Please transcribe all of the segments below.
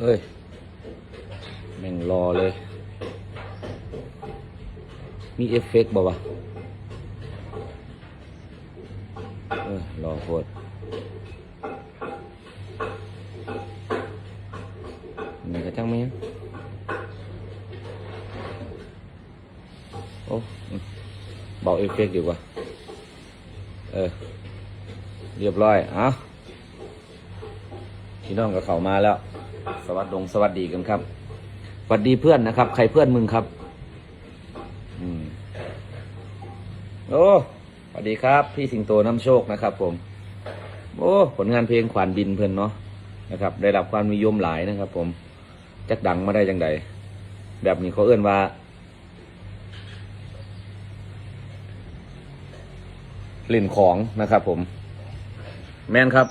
เฮ้ยแม่งรอเลย มีเอฟเฟกต์บ่วะเออรอโคตรนี่ก็จังไหมโอ้อืมเบาเอฟเฟกต์ดีกว่า เออ เรียบร้อยอะพี่น้องกับเขามาแล้ว สวัสดงสวัสดีกันครับสวัสดีเพื่อนนะครับ ใครเพื่อนมึงครับ อืมโอ้สวัสดีครับ พี่สิงโตน้ำโชคนะครับ ผม โอ้ผลงานเพลงขวานบินเพื่อนเนาะนะครับ ได้รับความนิยมหลายนะครับ ผมจักดังมาได้จังใดแบบนี้เขาเอื้อนว่า เล่นของนะครับ ผม แมนครับ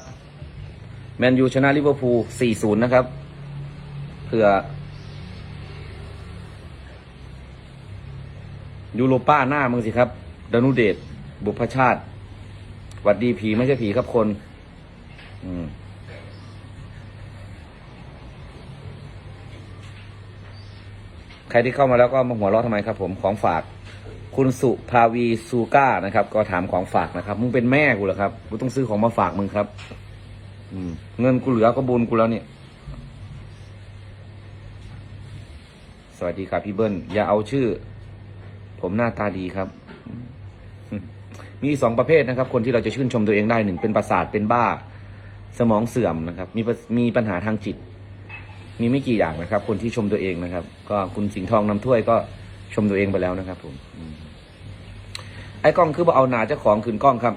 แมนยูชนะลิเวอร์พูล 4-0 นะครับ เพื่อยูโรป้าหน้ามึงสิครับดานุเดช บุพชาติหวัดดีผีไม่ใช่ผีครับคน อืมใครที่เข้ามาแล้วก็มาหัวเราะทำไมครับผมของฝาก คุณสุภาวีซูก้านะครับ ก็ถามของฝากนะครับ มึงเป็นแม่กูเหรอครับกูต้องซื้อของมาฝากมึงครับ อืม เงินกูเหลือก็บุญกูแล้วเนี่ย ส วัสดีครับพี่เบิ้ลอย่าเอาชื่อ ผมหน้าตาดีครับ มีสองประเภทนะครับ คนที่เราจะชื่นชมตัวเองได้หนึ่งเป็นประสาทเป็นบ้า สมองเสื่อมนะครับ มีมีปัญหาทางจิต มีไม่กี่อย่างนะครับ คนที่ชมตัวเองนะครับ ก็คุณสิงห์ทองนำถ้วยก็ชมตัวเองไปแล้วนะครับ ผมไอ้กล้องคือว่เอาหนาเจ้าของขืนกล้องครับ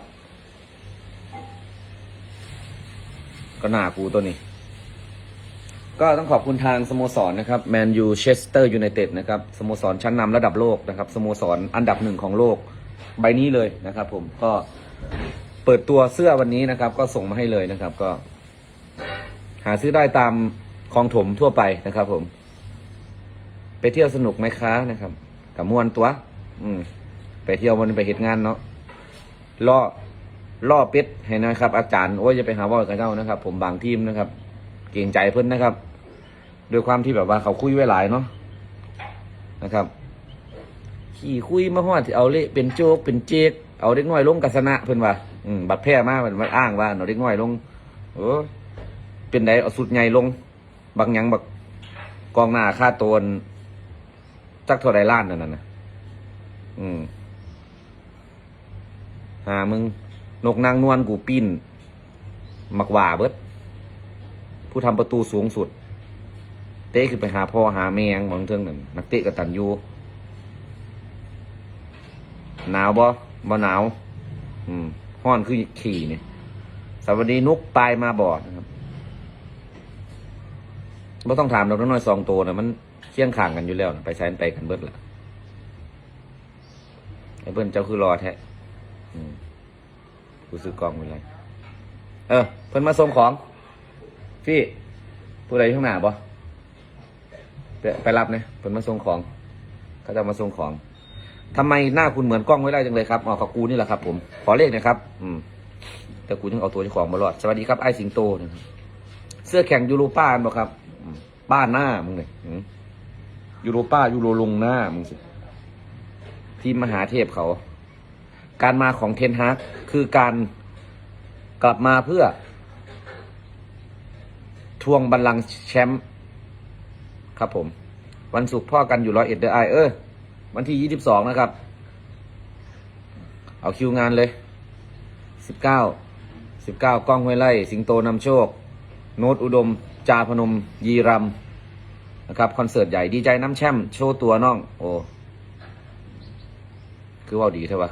ก็หนากูตัวนี้ ก็ต้องขอบคุณทางสโมสรนะครับแมนยูเชสเตอร์ยูไนเต็ดนะครับสโมสรชั้นนำระดับโลกนะครับสโมสรอันดับหนึ่งของโลกใบนี้เลยนะครับผมก็เปิดตัวเสื้อวันนี้นะครับ ก็ส่งมาให้เลยนะครับ ก็ หาซื้อได้ตามคลองถมทั่วไปนะครับผม ไปเที่ยวสนุกไหมคะนะครับกับมวนตัว อืม ไปเที่ยววันไปเหตุงานเนาะล่อล่อเป็ดให้นะครับ อาจารย์โอ้ยจะไปหาว่ากับเจ้านะครับ ผมบางทีมนะครับ เกรงใจเพิ่นนะครับด้วยความที่แบบว่าเขาคุยไว้หลายเนาะนะครับ ขี่คุยมาฮอดที่เอาเละเป็นโจกเป็นเจ๊กเอาเด็กน้อยลงกัสนะเพิ่นว่าอืมบัดแพ้มามันมันอ้างว่าเอาเด็กน้อยลงเออเป็นไดเอาสุดใหญ่ลง บางยังบักกองหน้าค่าตัวนักเท่าไรล้านนั่นน่ะอืมหามึงนกนางนวลกูปิ้นมักหว่าเบิด ผู้ทำประตูสูงสุด เตะขึ้นไปหาพ่อหาแม่งบางเทิงนั่นนักเตะกตันยูหนาวบ่บ่หนาว อืมห้อนคือขี่เนี่ยสวัสดีนุกปลายมาบอดนะครับบ่ต้องถามเราน้อยสองตัวนะมันเคี่ยงข่างกันอยู่แล้วนะไปใช้ไปกันเบิดละไอ้เบิ้ลเจ้าคือรอแท้อืมกูซื้อกองไว้เลย เออ เพิ่นมาส่งของ พี่ผู้ใดอยู่ข้างหน้าบ่ไปไปรับเนี่ยเพิ่นมาส่งของเขาจะมาส่งของทำไมหน้าคุณเหมือนกล้องไม่ได้จังเลยครับอ๋อกับกูนี่แหละครับ ผมขอเลขนะครับ อืม แต่กูยังเอาตัวเจ้าของมารอด สวัสดีครับไอ้สิงโตนะครับเสื้อแข่งยูโรป้าบ่ครับอืมบ้านหน้ามึงเลยอืมยูโรป้ายูโรลงหน้ามึงสิทีมมหาเทพเขา การมาของเทนฮากคือการกลับมาเพื่อ ทวงบัลลังก์แชมป์ครับผม วันศุกร์พ่อกันอยู่ร้อยเอ็ดเดอไอเออ วันที่ยี่สิบสองนะครับ เอาคิวงานเลยสิบเก้าสิบเก้ากล้องห้วยไล่ สิงโตนำโชค โนตอุดม จาพนม ยีรัมนะครับ คอนเสิร์ตใหญ่ดีใจน้ำแช่ม โชว์ตัวน้อง โอ้ คือว่าดีใช่ปะ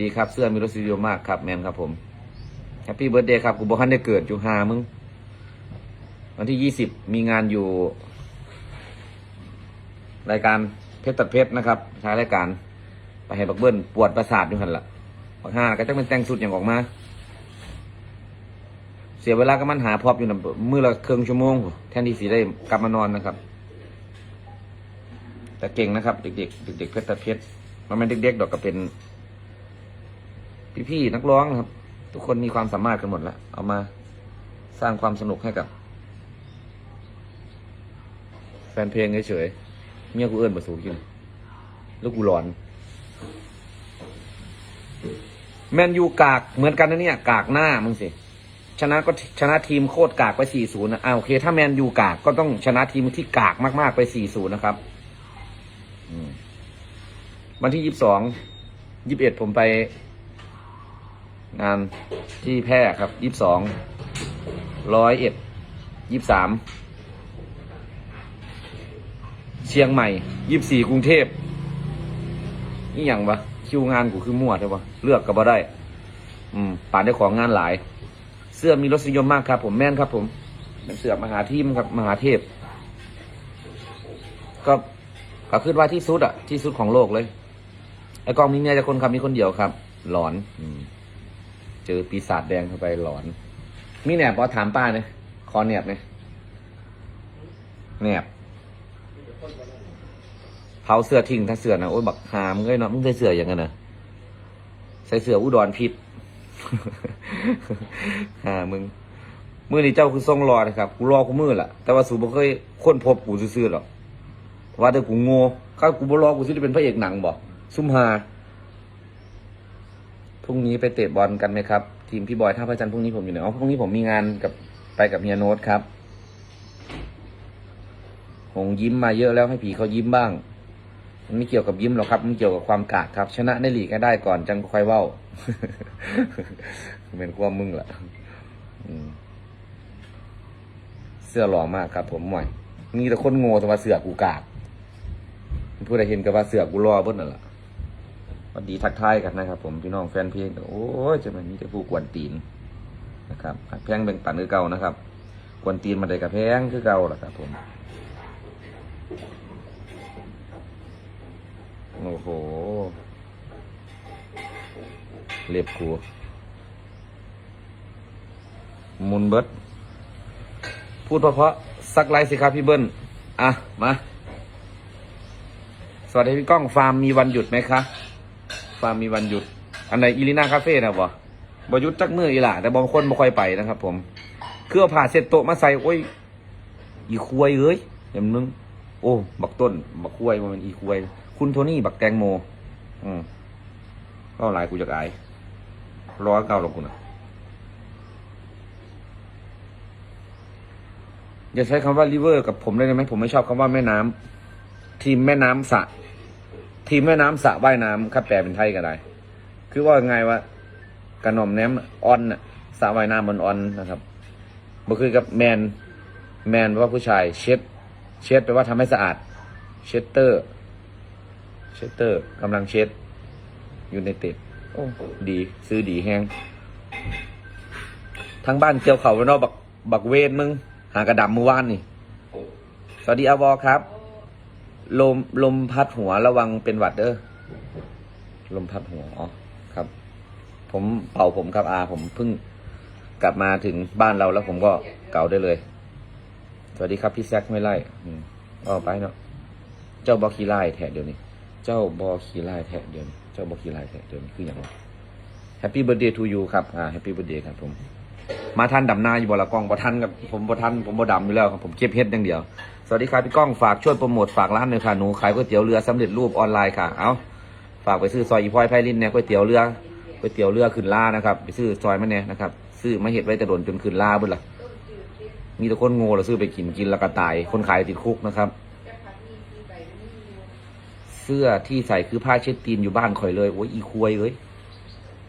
ดีครับ เสื้อมีรสนิยมมากครับ แมนครับผมแฮปปี้เบิร์ดเดย์ครับ กูบอกให้ได้เกิดอยู่หามึง วันที่ยี่สิบมีงานอยู่ รายการเพชรตัดเพชรนะครับท้ายรายการไปให้บักเบิ้ลปวดประสาทอยู่หันละบักห้าก็จะเป็นแต่งสุดอย่างออกมา เสียเวลาก็มันหาพอบอยู่นะมือละครึ่องชั่วโมง แทนที่สีได้กลับมานอนนะครับ แต่เก่งนะครับเด็กๆเด็กๆเพชรตัดเพชรมันไม่เด็กๆดอกก็เป็น พี่ๆนักร้องนะครับ ทุกคนมีความสามารถกันหมดแล้วเอามาสร้างความสนุกให้กับ แฟนเพลงเฉยๆเมียกูเอิ้นมาสู่กินแล้วกูร้อน แมนยูกากเหมือนกันนะเนี่ย กากหน้ามึงสิ ชนะก็ชนะทีมโคตรกากไป 4-0นะอ่าโอเค ถ้าแมนยูกากก็ต้องชนะทีมที่กากมากๆไป 4-0 นะครับวันที่ 22 21 ผมไป งานที่แพร่ครับ 22ร้อยเอ็ด23 เชียงใหม่24กรุงเทพนี่อย่างวะคิวงานกูคือมั่วใช่ปะเลือกก็บ่ได้ อืมป่านได้ของงานหลาย เสื้อมีรสนิยมมากครับ ผมแม่นครับ ผมเป็นเสื้อมหาทีมครับมหาเทพ ก็ก็ขึ้นว่าที่สุดอะที่สุดของโลกเลยไอ้กองมีเมียจะคนครับมีคนเดียวครับ หลอน อืมเจอปีศาจแดงเข้าไปหลอน มีแหนบพอถามป้าเนี่ยคอแหนบเนี่ยแหนบ เผาเสื้อทิ้งถ้าเสื้อนะโอ้ยบักหามเงยเนาะมึงใส่เสื้ออย่างนั้นนะใส่เสื้ออุดรพิษหามึงมือนี่เจ้าคือทรงรอนะครับกูรอกูมือละแต่ว่าสูบ่เคยค้นพบกูซื่อๆหรอกว่าแต่กูโง่ข้ากูบ่รอกูสิได้เป็นพระเอกหนังบ่ซุ่มหาพรุ่งนี้ไปเตะบอลกันไหมครับ ทีมพี่บอยท่าพระจันทร์พรุ่งนี้ผมอยู่ไหนอ๋อพรุ่งนี้ผมมีงานกับไปกับเฮียโน้ตครับ หงยิ้มมาเยอะแล้วให้ผีเขายิ้มบ้าง มันไม่เกี่ยวกับยิ้มหรอกครับ มันเกี่ยวกับความกากครับ ชนะในลีกก็ได้ก่อนจังค่อยเว้าเป็นความมึงแหละเสื้อหล่อมากครับ ผมหม่อยมีแต่คนโง่แต่ว่าเสือกูกากผู้ใดเห็นก็ว่าเสือกูรอเบิ้นั่นแหละวัสดีทักทายกันนะครับ ผมพี่น้องแฟนเพลงโอ้ยจะมันมีแต่ผู้กวนตีนนะครับแพงเป็นปันคือเก่านะครับ กวนตีนมาได้กับแพงคือเก่าแหละครับ ผม โอ้โห เล็บกูมุนเบิดพูดเพราะๆสักไลน์สิครับพี่เบิ้ลอะ มา สวัสดีพี่ก้อง ฟาร์มมีวันหยุดไหมคะ ฟาร์มมีวันหยุด อันไหนอีลิน่าคาเฟ่นะบ่บหยุดจักมืออีหล่ะแต่บางคนบ่ค่อยไปนะครับผม เครื่องผ่าเสร็จโตมาใส่โอ้ย อีควยเอ้ยเห็นมึง โอ้ บักต้น บักควยมันอีควย คุณโทนี่บักแตงโม อืมก็ลายกูจะอายร้อยเก้าหรอกกูนะอย่าใช้คำว่าริเวอร์กับผมได้ไหมผมไม่ชอบคำว่าแม่น้ำทีมแม่น้ำสระทีมแม่น้ำสระว่ายน้ำครับ แปลเป็นไทยก็ได้ คือว่าไงวะกระหน่อมแนมออนน่ะสระว่ายน้ำมันออนนะครับบ่คือกับแมน แมนว่าผู้ชาย เช็ด เช็ดแปลว่าทำให้สะอาด เช็ดเตอร์ เชสเตอร์กำลังเช็ดอยู่ในเต็ดโอ้ดีซื้อดีแฮงทั้งบ้านเกี่ยวเขาแล้วเนาะบักบักเวนมึง หากระดำมือว่านนี่ สวัสดีอาวอครับ ลมลมพัดหัวระวังเป็นหวัดเด้อลมพัดหัวอ๋อครับ ผมเป่าผมครับอาผมเพิ่งกลับมาถึงบ้านเราแล้วผมก็เก่าได้เลย สวัสดีครับพี่แซคไม่ไล่ อืมอ๋อไปเนาะ เจ้าบอคีไล่แทะเดี๋ยวนี้ เจ้าบอคีไล่แทะเดี๋ยวนี้เจ้าบอคีไล่แทะเดี๋ยวนี้คืออย่างไรแฮปปี้เบ t ร์เดย์ทูยูครับอ่าแฮปปี้เบ t ร์เดย์ครับผม มาทันดำนาอยู่บ่ละกล้องบ่ทันกับผมบ่ทันผมบ่ดำอยู่แล้วครับผมเก็บเฮ็ดอย่างเดียว สวัสดีครับพี่ก้องฝากช่วยโปรโมทฝากร้านหน่อยค่ะหนูขายก๋วยเตี๋ยวเรือสำเร็จรูปออนไลน์ค่ะเอาฝากไปซื้อซอยอีพอยไพลินเนี่ยก๋วยเตี๋ยวเรือก๋วยเตี๋ยวเรือขึ้นล่านะครับไปซื้อซอยมันเนี่ยนะครับซื้อมาเห็ดไว้แต่โดนจนขึ้นล่าบิ่ล่ะมีแต่คนโง่แล้วซื้อไปกินกินแล้วก็ตายคนขายติดคุกนะครับ เสื้อที่ใส่คือผ้าเช็ดตีนอยู่บ้านข่อยเลยโอ้ยอีควยเอ้ย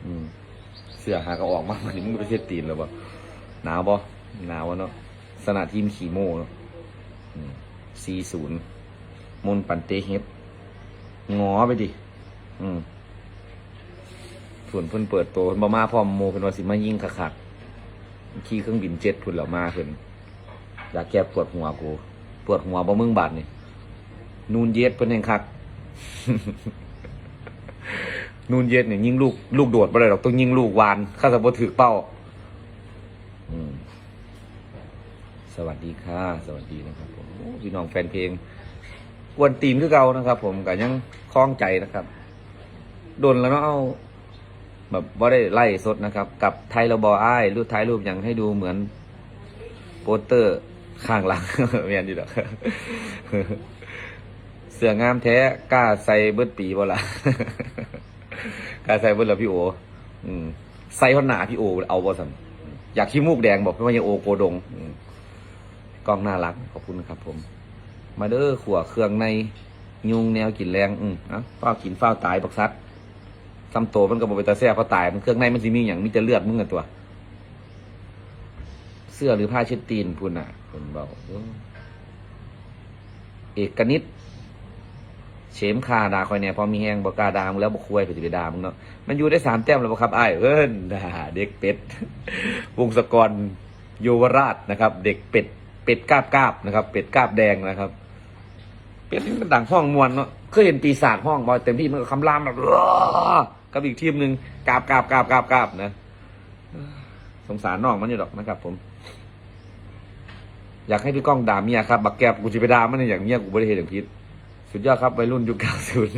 อืม เสื้อหาก็ออกมาวันนี้มึงไปเช็ดตีนแล้วบ่าหนาวบ่หนาวเนาะสนาทีมขี่โม่เนาะสี่ศูนย์มนปันเตเฮดงอไปดิ อืมส่วนเพิ่นเปิดโตเพิ่นบ่มาพร้อมโมเพิ่นว่าสิมายิ่งคักขี่เครื่องบินเจ็ตพุ่นแล้วมาเพิ่นอยากแก้ปวดหัวกู ปวดหัวบ่มึงบาดนี่นูนเย็ดเพิ่นแห่งคัก นูนเย็ดเนี่ยยิงลูกลูกโดดไปเลยหรอกต้องยิงลูกวานข้าสมบูถือเป้าสวัสดีค่ะ สวัสดีนะครับผมพี่น้องแฟนเพลงกวนตีนคือเก่านะครับ ผมก็ยังคล้องใจนะครับโดนแล้วเนาะเอาแบบว่าได้ไล่สดนะครับ กับไทยระบออ้ายรูปท้ายรูปยังให้ดูเหมือน โปสเตอร์ข้างหลังแม่นอยู่ดอก เสื้องามแท้กล้าใส่เบิดปีบ่ล่ะ กล้าใส่เบิดแล้วพี่โอ อืมใส่หนหนาพี่โอ เอาบ่สันอยากขี้มูกแดงบอกว่ายังโอโกดงกล้องน่ารัก ขอบคุณครับผม มาเด้อขัวเครื่องในยุงแนวกินแรง อืมอะฝ้ากินฝ้าตายบักซัดซ้ำโตมันก็บอกไปตาแซ่บเพราะตายมันเครื่องในมันสิมีอย่างมีแต่เลือดมึงกันตัว เสื้อหรือผ้าเช็ดตีนพุ่นอะคุณเบาเออเอกนิด เฉมคาดาคอยเนี่ยพอมีแหงบอกล้าดามึงแล้วบอกคุยไปสิไปดามึงเนาะมันอยู่ได้สามแต้มแล้วครับไอ้เอิ้นด่าเด็กเป็ดวงศกรโยวราชนะครับ เด็กเป็ดเป็ดกาบกาบนะครับ เป็ดกาบแดงนะครับ เป็ดนี่มันดังห้องมวนเนาะเคยเห็นปีศาจห้องบอเต็มที่มันก็คำรามแบบกับอีกทีมหนึ่งกาบกาบกาบกาบกาบนะสงสารน้องมันอยู่หรอกนะครับ ผม อยากให้พี่ก้องด่าเมียครับ บักแกบกูจะไปด่ามันนี่อย่างเมียกูบริเหตุอย่างพิษ สุดยอดครับวัยรุ่นยุคเก้าศูนย์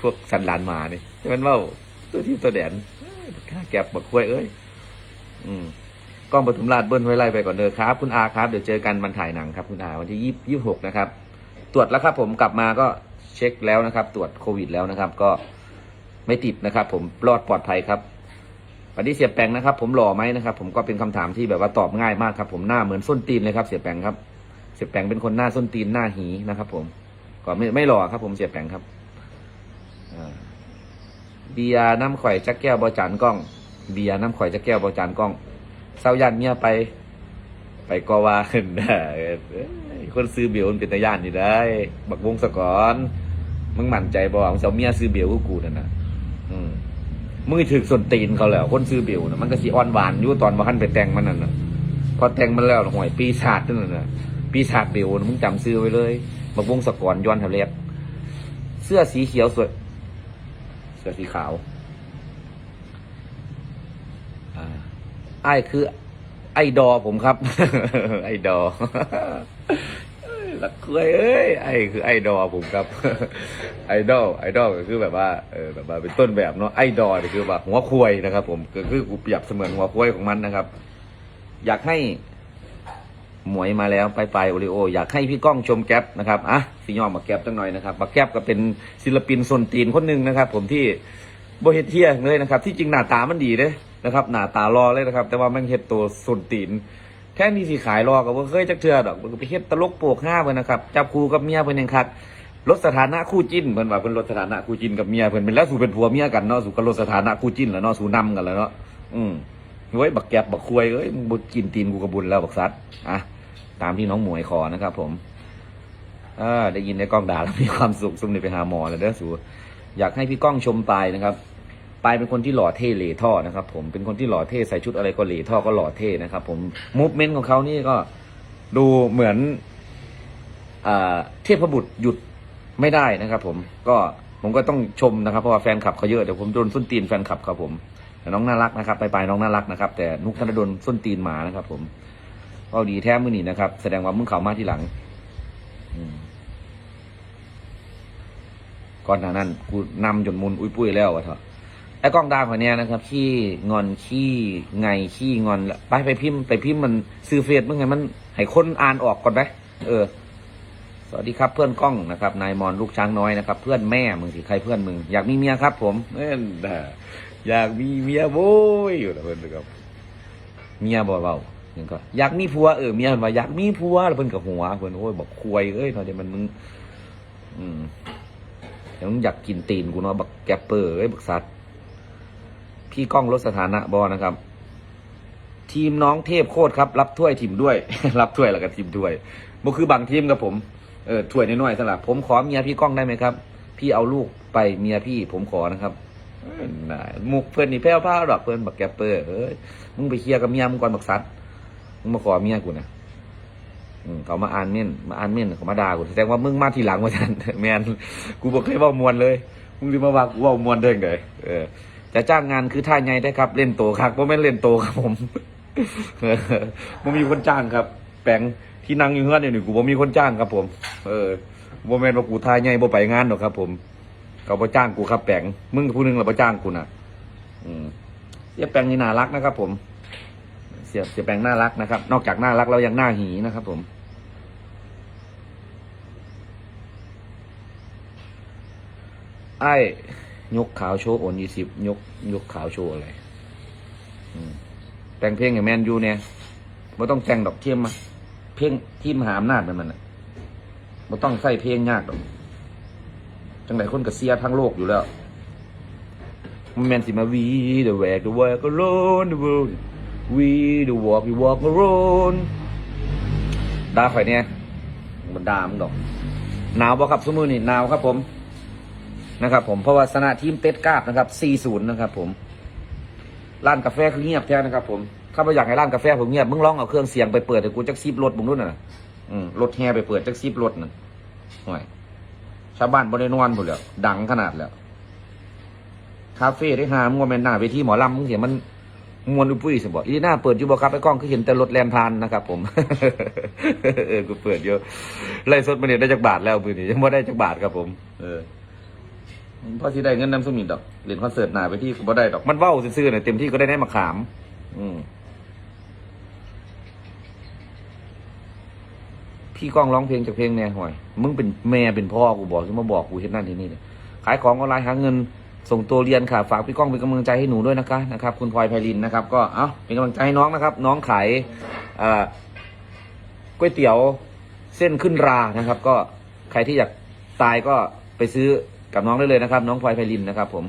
พวกสันหลานมานี่มันเว่าตัวที่ตัวแดนข้าแก็บบักควยเอ้ย อืมกล้องปทุมราชเบิ้ลไว้ไล่ไปก่อนเด้อครับ คุณอาครับ เดี๋ยวเจอกันวันถ่ายหนังครับ คุณอาวันที่ยี่ยี่หกนะครับ ตรวจแล้วครับ ผมกลับมาก็เช็คแล้วนะครับ ตรวจโควิดแล้วนะครับ ก็ไม่ติดนะครับ ผมรอดปลอดภัยครับวันนี้เสียแปงนะครับ ผมหล่อไหมนะครับ ผมก็เป็นคำถามที่แบบว่าตอบง่ายมากครับ ผมหน้าเหมือนส้นตีนเลยครับ เสียแปงครับ เสียแปงเป็นคนหน้าส้นตีนหน้าหีนะครับ ผม ก็ไม่ไม่หล่อครับ ผมเสียแปงครับเบียร์น้ำข่อยจักแก้วบอจานกล้อง เบียร์น้ำข่อยจักแก้วบอจานกล้องเศร้ายันเมียไป ไปก็ว่าขึ้นได้คนซื้อเบียวมันเป็นตาย่านนี่ได้ บักวงสะกอนมึงมั่นใจบ่มึงจะเอาเมียซื้อเบียวกูกูนั่นนะอืมมึงถึกส่วนตีนเขาแล้ว คนซื้อเบียวนะมันก็สิอ่อนหวานอยู่ตอนว่าหันไปแต่งมันนั่นนะพอแต่งมันแล้วห่วยปีศาจนั่นน่ะ ปีศาจเบียวนะมึงจำซื้อไว้เลยบักวงสกอนย้อนทะเลบเสื้อสีเขียวสวย เสื้อสีขาวอ่าไอ้คือ ไอ้ดอผมครับ ไอ้ดอลักเคยเอ้ยไอ้คือไอ้ดอผมครับไอดอลไอดอลก็คือแบบว่าเออแบบว่าเป็นต้นแบบเนาะไอดอนี่คือแบบหัวควยนะครับ ผมก็คือกูเปรียบเสมือนหัวควยของมันนะครับ อยากให้ หมวยมาแล้วไปไปโอริโอ อยากให้พี่ก้องชมแก๊ปนะครับอะสียอมมาแก๊ปจังหน่อยนะครับมาแก๊ปก็เป็นศิลปินส่วนตีนคนหนึ่งนะครับ ผมที่โบเฮเทียเลยนะครับ ที่จริงหน้าตามันดีเด้นะครับหน้าตารอเลยนะครับ แต่ว่ามันเฮ็ดตัวส่วนตีนแค่นี้สิขายรอกับว่าเคยจักเทือดอกมันก็ไปเฮ็ดตลกโปกห้าเพิ่นนะครับจับคู่กับเมียเพิ่นเองครับลดสถานะคู่จิ้นเพิ่นว่าเพิ่นลดสถานะคู่จิ้นกับเมียเพิ่นเป็นแล้วสู่เป็นผัวเมียกันเนาะสู่ก็ลดสถานะคู่จิ้นแล้วเนาะสู่นำกันแล้วเนาะอืมเว้ยบักแก็บบักควยเอ้ยมึงบ่กินตีนกูกระบุญแล้วบักซัดอะ ตามที่น้องหมวยขอนะครับ ผมเออได้ยินในกล้องด่าแล้วมีความสุขซุ่มนี่ไปหาหมอแล้วเด้อสูอยากให้พี่ก้องชมปายนะครับปายเป็นคนที่หล่อเท่เหล่ท่อนะครับ ผมเป็นคนที่หล่อเท่ใส่ชุดอะไรก็เหล่ท่อก็หล่อเท่นะครับ ผมมูฟเมนต์ของเขานี่ก็ดูเหมือนเทพบุตรหยุดไม่ได้นะครับ ผมก็ผมก็ต้องชมนะครับเพราะว่าแฟนคลับเขาเยอะเดี๋ยวผมโดนส้นตีนแฟนคลับครับผมแต่น้องน่ารักนะครับไปไปน้องน่ารักนะครับ แต่นุกธนดลส้นตีนหมานะครับ ผม ก็ดีแท้มือนี่นะครับ แสดงว่ามึงเขามาที่หลังอืมก่อนหน้านั้นกูนำจนมุนอุ้ยปุ้ยแล้ววะเถอะไอ้กล้องดาวคนเนี้ยนะครับ ขี้งอนขี้ไงขี้งอนไปไปพิมพ์ไปพิมพ์มันซื้อเฟซเมื่อไงมันให้คนอ่านออกก่อนไหมเออ สวัสดีครับเพื่อนกล้องนะครับ นายมอนลูกช้างน้อยนะครับ เพื่อนแม่มึงสิใครเพื่อนมึงอยากมีเมียครับ ผมเอ้นด่าอยากมีเมียโว้ยอยู่แล้วเพื่อนครับเมียบ่เบาๆ ยังก็อยากมีผัวเออเมียมาอยากมีผัวแล้วเพื่นกับหัวเพื่นโอ้ยบอกควยเอ้ยตอนนี้มันมึงอืมเดี๋ยวมึงอยากกินตีนกูเนาะบักแกปเปอร์เอ้ยบักสัตว์พี่ก้องลดสถานะบอนะครับ ทีมน้องเทพโคตรครับ รับถ้วยทีมด้วย รับถ้วยแล้วก็ทีมถ้วยบ่คือบางทีมกับผมเออถ้วยน้อยๆสลับผมขอเมียพี่ก้องได้ไหมครับ พี่เอาลูกไปเมียพี่ผมขอนะครับน่ามุกเพื่อนนี่แพ้วพ้าดอกเพื่อนบักแกปเปอร์เอ้ยมึงไปเคลียร์กับเมียมึงก่อนบักซัด มึงมาขอเมียกูนะอืมเขามาอ่านเม่นมาอ่านเม่นเขามาด่ากูแสดงว่ามึงมาทีหลังว่าฉันแมนกูบอกเคยเว่ามวนเลยมึงจะมาว่ากูเว่ามวนได้ไงเออจะจ้างงานคือท่าไงได้ครับ เล่นโตครับเพราะไม่เล่นโตครับผมผมมีคนจ้างครับ แปลงที่นั่งอยู่เฮือนอยู่นี่กูบ่มีคนจ้างครับ ผม เออบ่แม่นว่ากูท่าไงบ่ไปงานหรอกครับ ผมเขาบ่จ้างกูครับ แปลงมึงผู้หนึงเราบ่จ้างกูนะอืมเสียแปลงนี่น่ารักนะครับ ผม สียเสียแปลงน่ารักนะครับ นอกจากน่ารักแล้วยังน่าหีนะครับ ผม ไอ้ยกขาวโชว์โอนยี่สิบยกยกขาวโชว์อะไรแต่งเพลงอย่างแมนยูเนี่ยไม่ต้องแต่งดอกเทียมมาเพลงที่มหาอำนาจมันมันอะไม่ต้องใส่เพลงยากดอกจังไหนคนกับเสียทั้งโลกอยู่แล้วมันแมนสิมา we the walk the walk alone the world we the walk we walk alone ด่าข่อยเนี่ยมันด่ามึงดอก หนาวบ่ครับสมือนี่หนาวครับผม นะครับผม เพราะว่าชนะทีมเต็ดกาบนะครับ4-0นะครับผม ร้านกาแฟคือเงียบแท้นะครับผมถ้าไม่อยากให้ร้านกาแฟผมเงียบมึงลองเอาเครื่องเสียงไปเปิดแต่กูจักซีบรถมึงด้วยน่ะรถแฮไปเปิดจักซีบรถน่ะห่วยชาวบ้านบริโนอนหมดแล้วดังขนาดแล้ว คาเฟ่ได้หามงวแมนหน้าเวทีหมอลำมึงเสียมัน มวนอุปุ้ยสิบอกอีน่าเปิดอยู่บ่ครับไอ้กล้องคือเห็นแต่รถแลนพานนะครับ ผมเออกูเปิดเยอะไล่สดมาเนี่ยได้จักบาทแล้วปืนนี้ยังไม่ได้จักบาทครับผม เออพอที่ได้เงินน้ำสมิดดอกเล่นคอนเสิร์ตหนาเวทีกูบ่ได้ดอกมันเว้าซื่อๆเนี่ยเต็มที่ก็ได้แน่มาขาม อืมพี่ก้องร้องเพลงจากเพลงแน่ห่วยมึงเป็นแม่เป็นพ่อกูบอกที่มาบอกกูเห็นนั่นที่นี่เนี่ยขายของออนไลน์หาเงิน ส่งตัวเรียนค่ะ ฝากพี่ก้องเป็นกำลังใจให้หนูด้วยนะคะนะครับ คุณพลอยไพลินนะครับ ก็เอ้าเป็นกำลังใจให้น้องนะครับ น้องขายก๋วยเตี๋ยวเส้นขึ้นรานะครับ ก็ใครที่อยากตายก็ไปซื้อกับน้องได้เลยนะครับ น้องพลอยไพลินนะครับ ผม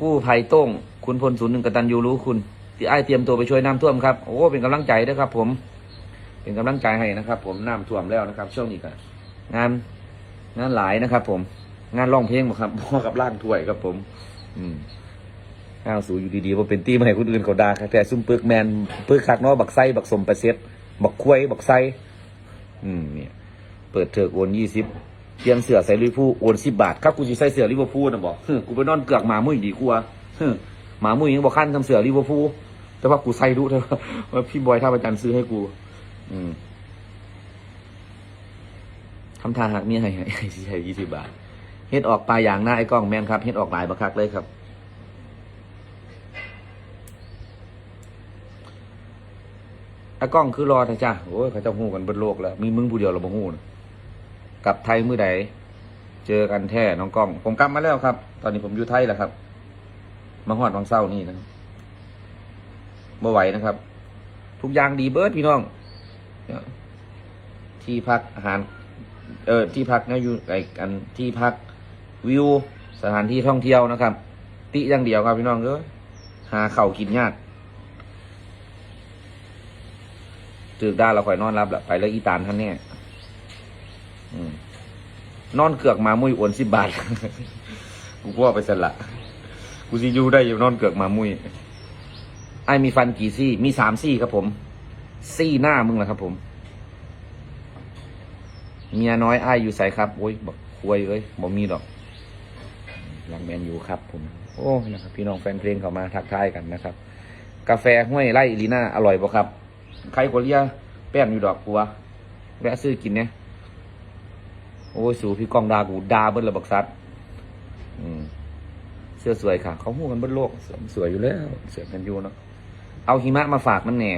กู้ภัยโต้ง คุณพลศูนย์หนึ่งกตันยูรู้คุณที่ไอเตรียมตัวไปช่วยน้ำท่วมครับโอ้เป็นกำลังใจด้วยครับ ผม เป็นกำลังใจให้นะครับ ผมน้ำท่วมแล้วนะครับ ช่วงนี้ก็งานงานหลายนะครับ ผม งานร้องเพลงบ่ครับพ่อกับล่างถ้วยครับผม อืมข้าวสูอยู่ดีๆว่าเป็นตีมาให้คนอื่นเขาด่าครับแต่ซุ่มเปึกแมนเปึกคักเนาะบักไส้บักสมประเซ็ดบักควยบักไส้อืมเนี่ยเปิดเถิกโอนยี่สิบเตียมเสือใส่ลิเวอร์พูลโอนสิบบาทครับกูจะใส่เสือลิเวอร์พูลนะบอกฮึกูไปนอนเกือกหมามุ้ยดีกว่าฮหมามุ้ยยังบอกขั้นทำเสือลิเวอร์พูลแต่ว่ากูใส่ดูเถอะว่าพี่บอยท่าประจันซื้อให้กู อืมทำทานหักเมียให้ให้ให้สิให้ยี่สิบบาท เฮ็ดออกปลายอย่างหน้าไอ้กล้องแมนครับเฮ็ดออกหลายบักคักเลยครับ ไอ้กล้องคือรอท่าจ้าโอ้ยเขาจะหู้กันบนโลกแล้ว มีมึงผู้เดียวเราบ่หูนะกลับไทยมือใดเจอกันแท้น้องกล้อง ผมกลับมาแล้วครับ ตอนนี้ผมอยู่ไทยแล้วครับ มาฮอดวังเศร้านี่นะครับบ่ไหวนะครับ ทุกอย่างดีเบิร์ดพี่น้อง ที่พักอาหาร เออที่พักนะอยู่ไออันที่พัก วิวสถานที่ท่องเที่ยวนะครับ ติอย่างเดียวครับพี่น้องเอ้ยหาเข่ากินยากตื่นได้เราคอยนอนรับแหละไปแล้วอีตานท่านเนี่ยอนอนเกือกมามุ้ยโอนสิบบาท กูก็ว่าไปสละกูซียูได้อยู่นอนเกือกมามุ้ยไอ้มีฟันกี่ซี่ มีสามซี่ครับผม ซี่หน้ามึงแหละครับผม เมียน้อยไอ้อยู่ใสครับ โอ้ยบอกควยเอ้ยบอกมีดอก หลังแมนยูครับผม โอ้นะครับพี่น้องแฟนเพลงเขามาทักทายกันนะครับ กาแฟห้วยไร่ลีน่าอร่อยบ่ครับ ใครกว่าเลียแป้นอยู่ดอกกัวแวะซื้อกินเนี่ยโอ้สูพี่กองดากูดาเบิ้ลระบักซัดอืมเสื้อสวยค่ะ เขาหู้กันเบิ้ลโลกเสือสวยอยู่แล้วเสื้อกันยูเนาะเอาหิมะมาฝากน้ำแน่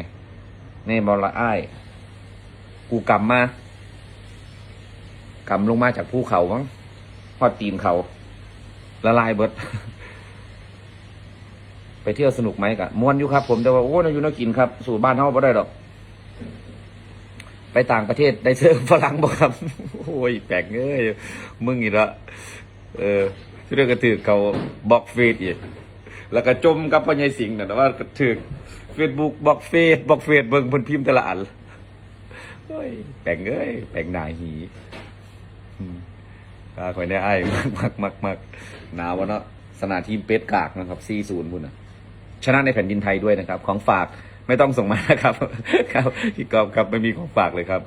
แน่บอลละอ้าย กูกำมากำลงมาจากภูเขามั้งพอดตีนเขา ละลายเบิด ไปเที่ยวสนุกไหมกะมวนอยู่ครับ ผมแต่ว่าโอ้นอยู่น่ากินครับ สู่บ้านเฮาบ่ได้ดอก ไปต่างประเทศได้เสื้อฝรั่งบ่ครับ โอ้ยแปลกเอ้ยมึงอีกละเออเรื่องกระถือเขาบล็อกเฟซอีกแล้วก็จมกับพ่อใหญ่สิงห์น่ะแต่ว่ากระถือเฟซบุ๊กบล็อกเฟซบล็อกเฟซเบิ่งเพิ่นพิมพ์แต่ละอันโอ้ยแปลกเอ้ยแปลกหนาหี กาคอยได้ไอ้ายมักมักมักหนาวะเนาะสนาทีมเป็ดกากนะครับ4ีศูนย์บุญนะชนะในแผ่นดินไทยด้วยนะครับ ของฝากไม่ต้องส่งมานะครับครับพี่กอบครับไม่มีของฝากเลยครับ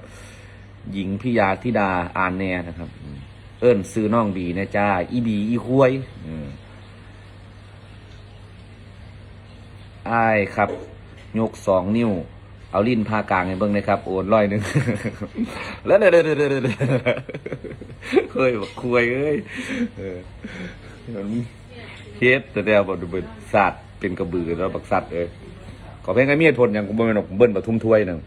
หญิงพิยาธิดาอานแน่นะครับ เอิ้นซื้อน้องบีนะจ้าอีบีอีควยอืมอ้ายครับ ยกสองนิ้ว เอาลิ้นพากลางให้เบิ่งนะครับ โอนร้อยหนึ่งแล้วเด้อเด้อเด้อเด้อ เด้อเคยบอกคุยเอ้ยเออเฮ็ดแต่เดียวบอกดูเป็นสัตว์เป็นกระบือแล้วบักสัตว์เอ้ยขอเพลงไอ้เมียผลอย่างกูบ่แม่นอกเบิ้ลปทุมถ้วยนึง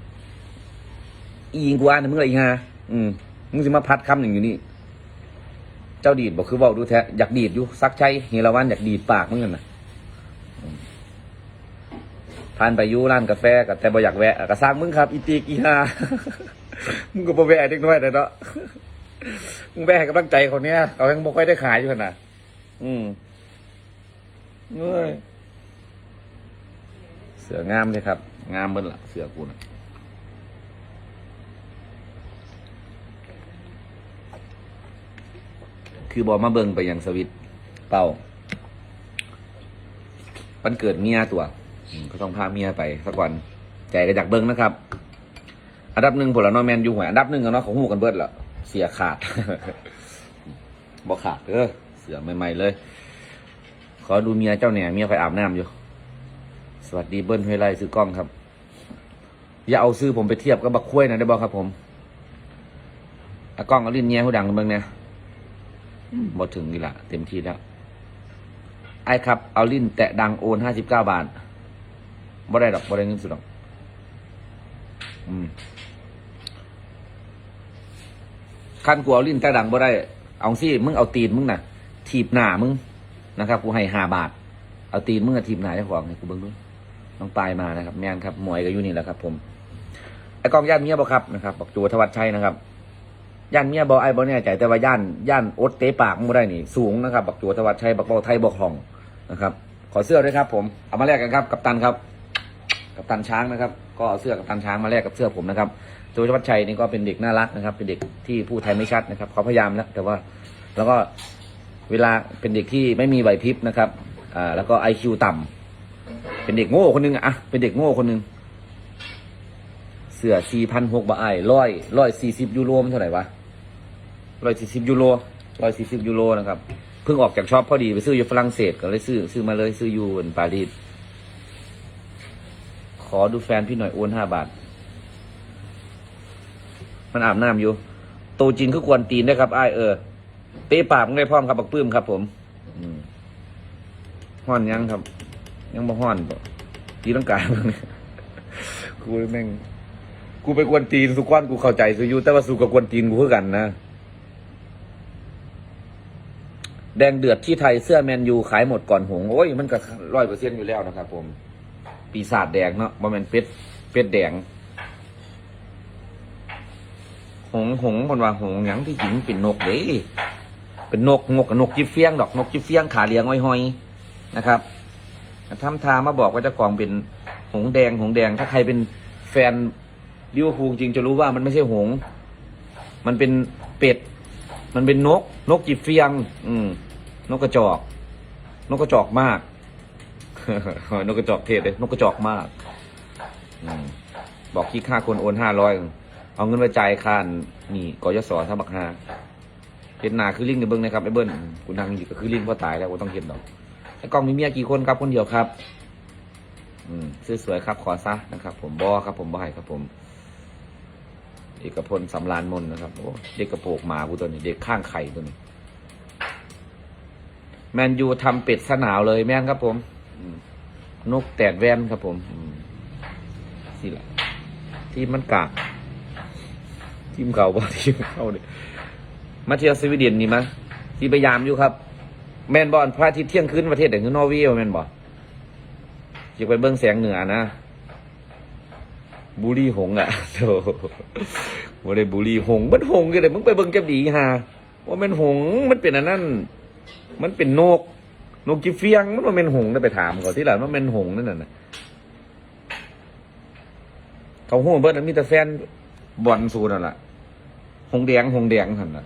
อีงกูอ่านมึงอะไรอีฮะอืมมึงสิมาพัดคำอย่างอยู่นี่ เจ้าดีดบอกคือบอกดูแท้อยากดีดอยู่ซักใชัยเฮรวันอยากดีดปากมึงกันนะผ่านไปยูร้านกาแฟกับแต่บ่อยากแวะก็สร้างมึงครับ อีตีกีฮามึงก็บ่แวะเด็กน้อยเลยเนาะ มึงแวะให้กำลังใจเขาเนี้ยเขายังบ่ค่อยได้ขายอยู่ขนาดอืมเอ้ยเสืองามเลยครับ งามเบิ้ลละเสือกูนะคือบอมาเบิงไปยังสวิต เป่าวันเกิดเมียตัวก็ต้องพาเมียไปสักวันใจก็อยากเบิงนะครับ อันดับหนึ่งผลละนอแมนอยู่หวยอันดับหนึ่งกันเนาะของหูกันเบิดละ เสียขาดบอกขาดเออเสือใหม่ๆเลย ขอดูเมียเจ้าเนี่ยเมียไปอาบน้ำอยู่ สวัสดีเบิ้ลห้วยไร่ซื้อกล้องครับ อย่าเอาซื้อผมไปเทียบกับบักคุ้ยนะได้บอกครับผมอากล้องอลิ้นเงี้ยหูดังเบิ่งเนี่ยอืมบ่ถึงนี่ละเต็มที่แล้ว ไอ้ครับ เอาลิ้นแตะดังโอนห้าสิบเก้าบาทบ่ได้ดอกบ่ได้เงินสุดดอก อืม ขั้นกูเอาลิ้นแตะดังบ่ได้ เอาสิมึงเอาตีนมึงน่ะ ถีบหน้ามึงนะครับกูให้ห้าบาท เอาตีนมึงกับทีมนาเจ้าของให้กูเบิ่งดูน้องปลายมานะครับ แม่นครับหมวยก็อยู่นี่แหละครับ ผมไอ้กองย่านเมียบอกครับนะครับบอกจูธวัชชัยนะครับย่านเมียบอกไอ้บอแน่ใจแต่ว่าย่านย่านอดเตะปากมึงบ่ได้นี่สูงนะครับบอกจูธวัชชัยบอกบอกไทยบอกห้องนะครับ ขอเสื้อด้วยครับ ผมเอามาแลกกันครับ กับตันครับ กับตันช้างนะครับ ก็เอาเสื้อกับตันช้างมาแลกกับเสื้อผมนะครับจูธวัชชัยนี่ก็เป็นเด็กน่ารักนะครับ เป็นเด็กที่พูดไทยไม่ชัดนะครับเขาพยายามแล้วแต่ว่าแล้วก็เวลาเป็นเด็กที่ไม่มีไหวพริบนะครับอ่าแล้วก็ไอคิวต่ำเป็นเด็กโง่คนหนึงอะอะเป็นเด็กโง่คนหนึงเสื้อสี่พันหกบาทไอ้ร้อยร้อยสี่สิบยูโรมันเท่าไหร่วะร้อยสี่สิบยูโรร้อยสี่สิบยูโรนะครับ เพิ่งออกจากช็อปพอดีไปซื้ออยู่ฝรั่งเศสก็เลยซื้อซื้อมาเลยซื้ออยู่บนปารีส ขอดูแฟนพี่หน่อยโอนห้าบาท มันอาบน้ำอยู่โตจริงก็ควรตีนได้ครับไอ้เออเตะปากงได้พร้อมครับบักปื้มครับ ผมห้อนยังครับ ยังบ่ห้อนตีร่างกายมึงกูแม่งกูไปกวนตีนสุกวันกูเข้าใจสุยูแต่ว่าสุกับกวนตีนกูคือกันนะแดงเดือดที่ไทยเสื้อแมนยูขายหมดก่อนหงโอ้ยมันก็ร้อยเปอร์เซ็นต์อยู่แล้วนะครับผม ปีศาจแดงเนาะบ่แม่นเป็ดเป็ดแดง หงหงคนว่าหงหยังที่หญิงเป็นนกเด้เป็นนกงกกับนกจิบเฟียงดอกนกจิบเฟียงขาเลี้ยงห้อยๆนะครับทำทามาบอกว่าเจ้าของเป็นหงแดงหงแดง ถ้าใครเป็นแฟนลิเวอร์พูลจริงจะรู้ว่ามันไม่ใช่หง มันเป็นเป็ด มันเป็นนก นกจิบเฟียง อืม นกกระจอก นกกระจอกมาก นกกระจอกเทศเลยนกกระจอกมากอบอกคิดค่าคนโอนห้าร้อยเอาเงินไปจ่ายค่านี่กยศถ้าบักฮาเห็นหนาคือลิงในเบิ้งนะครับไอ้เบิ้ลกูนั่งอยู่ก็คือลิงพราะตายแล้วกูต้องเห็นดอกไอ้กล้องมีเมียกี่คนครับคนเดียวครับ อืมซื้อสวยครับ ขอซะนะครับ ผมบอครับ ผมบอให้ครับ ผมเอกพลสำรานมนนะครับโอ้เด็กกระโปกหมากูตัวนี้เด็กข้างไข่ตัวนี้แมนยูทำเป็ดสนาวเลยแม่นครับผม นกแตดแวนครับผมอืมนี่แหละทีมมันกากทีมเก่าบ่ทีมเก่าเนี่ยมาเที่ยวสวีเดนนี่มั้ยที่พยายามอยู่ครับ แมนบอลพระอาทิตย์เที่ยงคืนประเทศไหนคือนอร์เวย์วแมนบอลอยากไปเบิ้งแสงเหนือนะบุรีหงอะโธ่ว่าได้บุรีหงมันหงส์กันเลยมึงไปเบิ้งจะดีฮะว่ามันหงมันเป็นอันนั้น มันเป็นนก นกจิเฟียงมันว่าเป็นหงได้ไปถามเขาที่หลังว่าเป็นหงนั่นน่ะเขาหัวเบิ้ลมีแต่แฟนบอลซูนั่นแหละหงแดงหงแดงหันน่ะ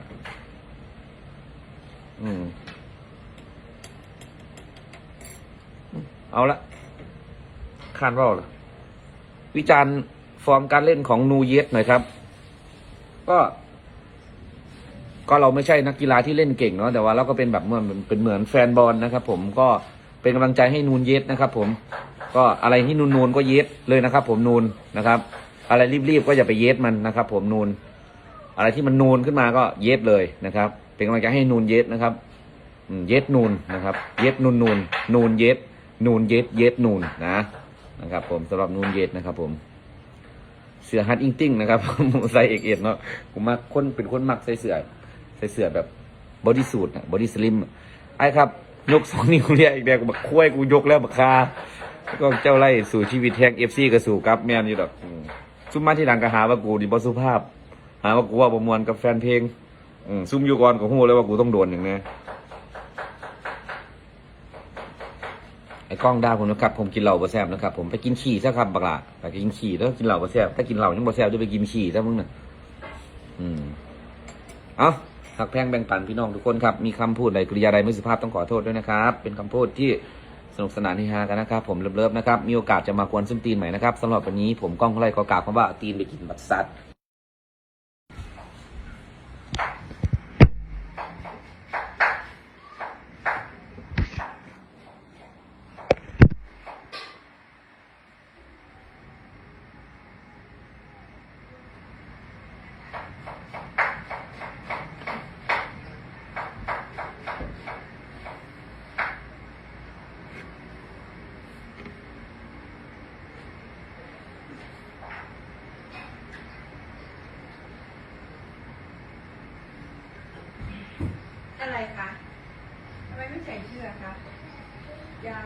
อืมเอาละคาดว่าเหรอวิจารณ์ฟอร์มการเล่นของนูเยสหน่อยครับ ก็ ก็เราไม่ใช่นักกีฬาที่เล่นเก่งเนาะแต่ว่าเราก็เป็นแบบเหมือนเป็นเหมือนแฟนบอลนะครับผมก็เป็นกำลังใจให้นูนเยสนะครับ ผมก็อะไรที่นูนนูนก็เยสเลยนะครับ ผมนูนนะครับ อะไรรีบๆก็อย่าไปเยสมันนะครับ ผมนูนอะไรที่มันนูนขึ้นมาก็เย็ดเลยนะครับ เป็นกำลังใจให้นูนเย็ดนะครับเย็ดนูนนะครับ เย็ดนูนนูนนูนเย็ดนูนเย็ดเย็ดนูนนะนะครับ ผมสำหรับนูนเย็ดนะครับ ผม เสือฮัดอิงติ้งนะครับผมใส่เอกเอ็ดเนาะผมมักคนเป็นคนมักใส่เสือ ส่เสื้อแบบบอดี้สูทนะบอดี้สลิมไอ้ครับ ยกสองนิ้วเรียกอีกแดกบักคุ้ยกูยกแล้วบักคาก็เจ้าไล่สู่ชีวิตแท็กเอฟซีก็สู่กับแมนอยู่ดอกซุ่มมาที่หลังก็หาว่ากูดิบสุภาพ หาว่ากูว่าประมวลกับแฟนเพลงซุ่มอยู่ก่อนก็หู้เลยว่ากูต้องโดนอย่างนี้ไอ้กล้องดาวผมนะครับผมกินเหล้าบ่แซ่บนะครับผมไปกินขี่ซะครับบักละไปกินขี่แล้วกินเหล้าบ่แซ่บถ้ากินเหล้ายังบ่แซ่บด้วยไปกินขี่ซะมึงน่ะอืมเอา หักแพงแบ่งปันพี่น้องทุกคนครับ มีคำพูดใดกริยาใดไม่สุภาพต้องขอโทษด้วยนะครับ เป็นคำพูดที่สนุกสนานที่ฮากันนะครับ ผมเลิฟๆนะครับ มีโอกาสจะมากวนส้นตีนใหม่นะครับสำหรับวันนี้ผมก้องไล่กอกราบคำว่าตีนไปกินบัตรซัด อะไรคะทำไมไม่ใส่เสื้อคะยา